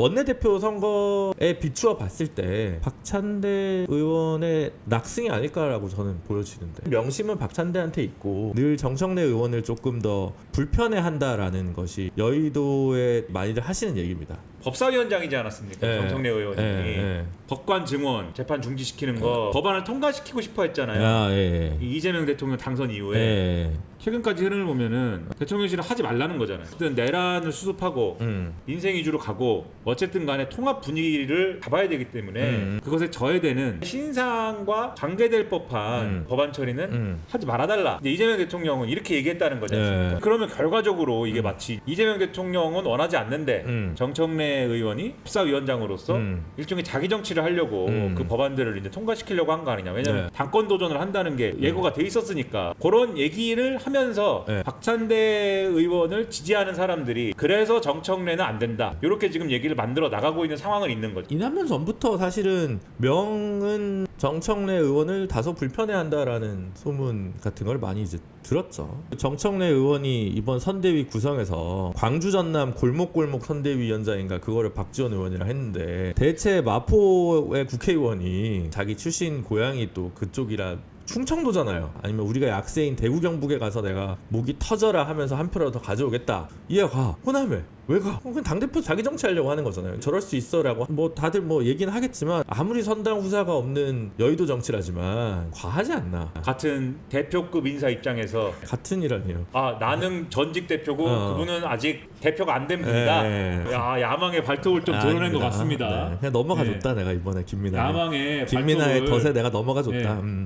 원내대표 선거에 비추어 봤을 때 박찬대 의원의 낙승이 아닐까라고 저는 보여지는데 명심은 박찬대한테 있고 늘 정청래 의원을 조금 더 불편해한다라는 것이 여의도에 많이들 하시는 얘기입니다. 법사위원장이지 않았습니까? 예. 정청래 의원이 예, 예. 법관 증원 재판 중지시키는 거 법안을 통과시키고 싶어 했잖아요. 아, 예, 이 이재명 대통령 당선 예. 이후에 예. 최근까지 흐름을 보면은 대통령실을 하지 말라는 거잖아요. 어쨌든 내란을 수습하고 음. 인생 위주로 가고 어쨌든 간에 통합 분위기를 잡아야 되기 때문에 음. 그것에 저해되는 신상과 관계될 법한 음. 법안 처리는 음. 하지 말아달라. 근데 이재명 대통령은 이렇게 얘기했다는 거지 않습니까? 네. 그러면 결과적으로 이게 마치 이재명 대통령은 원하지 않는데 음. 정청래 의원이 법사위원장으로서 음. 일종의 자기 정치를 하려고 음. 그 법안들을 이제 통과시키려고 한 거 아니냐. 왜냐면 네. 당권 도전을 한다는 게 예고가 돼 있었으니까 그런 얘기를 하면서 네. 박찬대 의원을 지지하는 사람들이 그래서 정청래는 안 된다. 이렇게 지금 얘기를 만들어 나가고 있는 상황은 있는 거죠. 이낙연 전부터 사실은 명은 정청래 의원을 다소 불편해한다라는 소문 같은 걸 많이 이제 들었죠. 정청래 의원이 이번 선대위 구성에서 광주 전남 골목골목 선대위원장인가 그거를 박지원 의원이랑 했는데 대체 마포의 국회의원이 자기 출신 고향이 또 그쪽이라 충청도잖아요. 아니면 우리가 약세인 대구 경북에 가서 내가 목이 터져라 하면서 한 표라도 더 가져오겠다. 이해가. 호남에 왜 가? 어, 그냥 당 대표 자기 정치하려고 하는 거잖아요. 저럴 수 있어라고 뭐 다들 뭐 얘기는 하겠지만 아무리 선당 후사가 없는 여의도 정치라지만 과하지 않나. 같은 대표급 인사 입장에서 같은 일아니에요. 아 나는 전직 대표고 어. 그분은 아직 대표가 안 된 분이다. 네. 야 야망의 발톱을 좀 드러낸 것 같습니다. 네, 그냥 넘어가 네. 줬다 내가 이번에 김민아. 야망의 김민아의 발톱을 덫에 내가 넘어가 줬다. 네. 음.